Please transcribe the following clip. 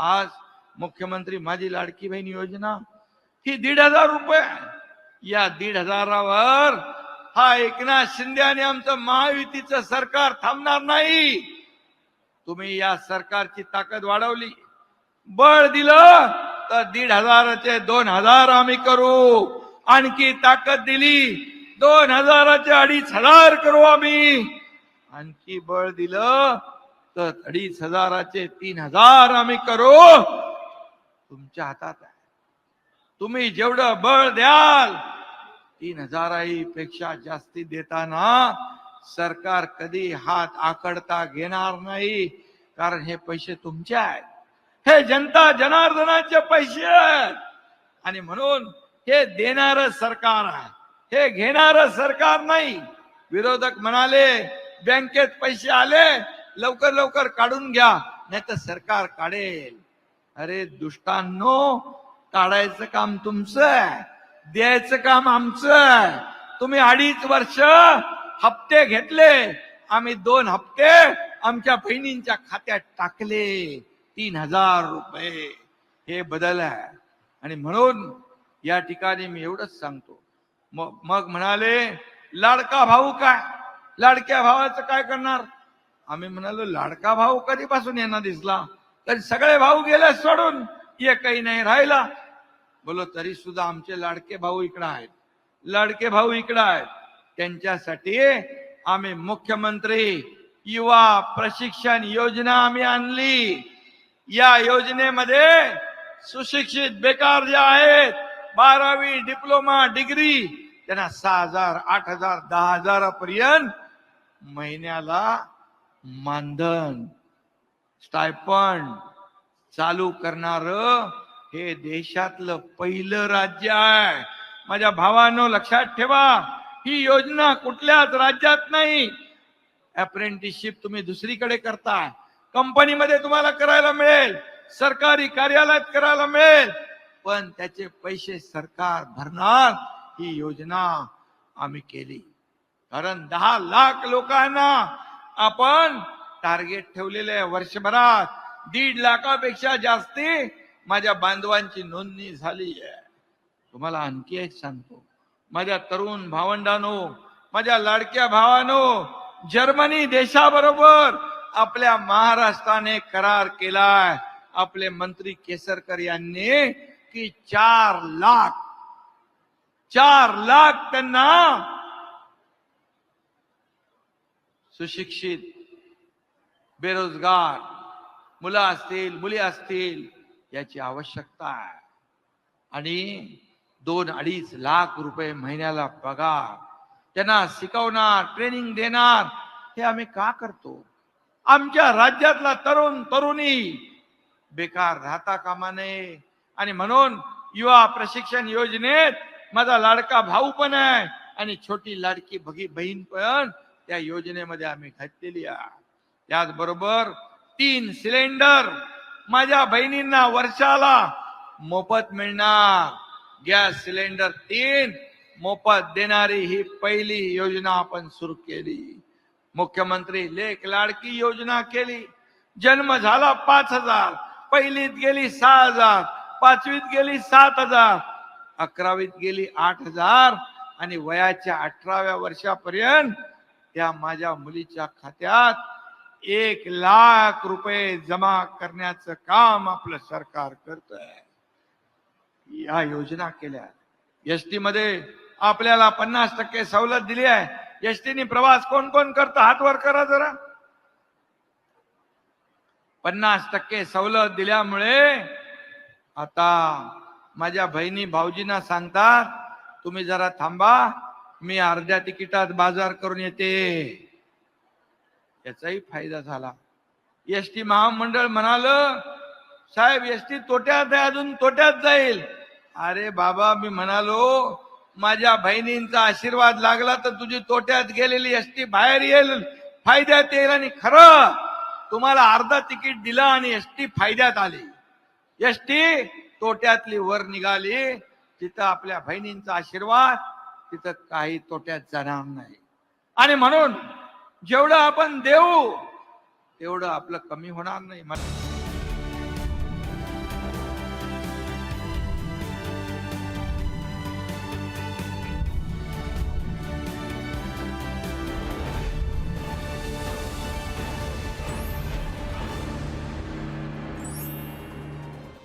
आज मुख्यमंत्री माझी लाडकी बहीण योजना ही दीड हजार रुपये या दीड हजारावर हा एकनाथ शिंदे आणि आमचं महायुतीचं सरकार थांबणार नाही. तुम्ही या सरकारची ताकद वाढवली. बळ दिलं तर दीड हजाराचे दोन हजार आम्ही करू. आणखी ताकद दिली दोन हजाराचे अडीच हजार करू आम्ही. आणखी बळ दिलं तर अडीच हजाराचे तीन हजार आम्ही करू. तुमच्या हातात आहे. तुम्ही जेवढं बळ द्याल तीन हजाराही पेक्षा जास्ती देताना सरकार कधी हात आकडता घेणार नाही कारण हे पैसे तुमचे आहेत. हे जनता जनार्दनाचे पैसे आहेत. आणि म्हणून हे देणार सरकार आहे. हे घेणार सरकार नाही. विरोधक म्हणाले बँकेत पैसे आले लवकर लवकर काढून घ्या नाही तर सरकार काढेल. अरे दुष्टांनो काढायचं काम तुमचं आहे द्यायचं काम आमचं आहे. तुम्ही अडीच वर्ष हप्ते घेतले आम्ही दोन हप्ते आमच्या बहिणींच्या खात्यात टाकले तीन हजार रुपये. हे बदल आहे. आणि म्हणून या ठिकाणी मी एवढंच सांगतो. मग मग म्हणाले लाडका भाऊ काय? लाडक्या भावाचं काय करणार? आम्ही म्हणालो लाडका भाऊ कधीपासून यांना दिसला? तर सगळे भाऊ गेले सोडून एकही नाही राहिला. बोलो तरी सुद्धा आमचे लाडके भाऊ इकडे आहेत. लाडके भाऊ इकडे आहेत. त्यांच्यासाठी आम्ही मुख्यमंत्री युवा प्रशिक्षण योजना आम्ही आणली. या योजनेमध्ये सुशिक्षित बेकार जे आहेत बारावी डिप्लोमा डिग्री त्यांना सहा हजार आठ हजार दहा हजारापर्यंत महिन्याला मानधन स्टायपंड चालू करणार हे देशातलं पहिलं राज्य आहे. माझ्या भावानं लक्षात ठेवा ही योजना कुठल्याच राज्यात नाही. अप्रेंटिसशिप तुम्ही दुसरीकडे करताय कंपनीमध्ये तुम्हाला करायला मिळेल सरकारी कार्यालयात करायला मिळेल पण त्याचे पैसे सरकार भरणार ही योजना आम्ही केली. कारण दहा लाख लोकांना आपण टार्गेट ठेवलेले आहे वर्षभरात. दीड लाखापेक्षा जास्ती माझ्या बांधवांची नोंदणी झाली आहे. तुम्हाला आणखी एक सांगतो. माझ्या तरुण भावंडानो माझ्या लाडक्या भावानो जर्मनी देशाबरोबर आपल्या महाराष्ट्राने करार केलाय. आपले मंत्री केसरकर यांनी की चार लाख चार लाख त्यांना सुशिक्षित बेरोजगार मुलं असतील मुली असतील याची आवश्यकता आहे. आणि दोन अडीच लाख रुपये महिन्याला पगार त्यांना शिकवणार ट्रेनिंग देणार हे आम्ही का करतो? आमच्या राज्यातला तरुण तरुणी बेकार राहता कामा नये. आणि म्हणून युवा प्रशिक्षण योजनेत माझा लाडका भाऊ पण आहे. आणि छोटी लाडकी भगी बहीण पण त्या योजनेमध्ये आम्ही घातलेली आहे. त्याचबरोबर तीन सिलेंडर माझ्या बहिणींना वर्षाला मोफत मिळणार. गॅस सिलेंडर तीन मोफत देणारी ही पहिली योजना आपण सुरू केली. मुख्यमंत्री लेख लाडकी योजना केली. जन्म झाला पाच हजार पहिलीत गेली सहा हजार पाचवीत गेली सात हजार अकरावीत गेली आठ हजार आणि वयाच्या अठराव्या वर्षापर्यंत त्या माझ्या मुलीच्या खात्यात एक लाख रुपये जमा करण्याचं काम आपलं सरकार करत या योजना केल्या. एस टी मध्ये आपल्याला पन्नास टक्के सवलत दिली आहे. एस टीने प्रवास कोण कोण करतं? हात वर करा जरा. पन्नास टक्के सवलत दिल्यामुळे आता माझ्या बहिणी भाऊजींना सांगतात तुम्ही जरा थांबा मी अर्ध्या तिकिटात बाजार करून येते. याचाही फायदा झाला. एस टी महामंडळ म्हणाल साहेब एस टी तोट्यात आहे अजून तोट्यात जाईल. अरे बाबा मी म्हणालो माझ्या बहिणींचा आशीर्वाद लागला तर तुझी तोट्यात गेलेली एस टी बाहेर येईल. फायद्यात येईल आणि खरं तुम्हाला अर्धा तिकीट दिलं आणि एस टी फायद्यात आली. एस टी तोट्यातली वर निघाली. तिथं आपल्या बहिणींचा आशीर्वाद तिथं काही तोट्यात जाणार नाही. आणि म्हणून जेवढं आपण देऊ तेवढं आपलं कमी होणार नाही. म्हणून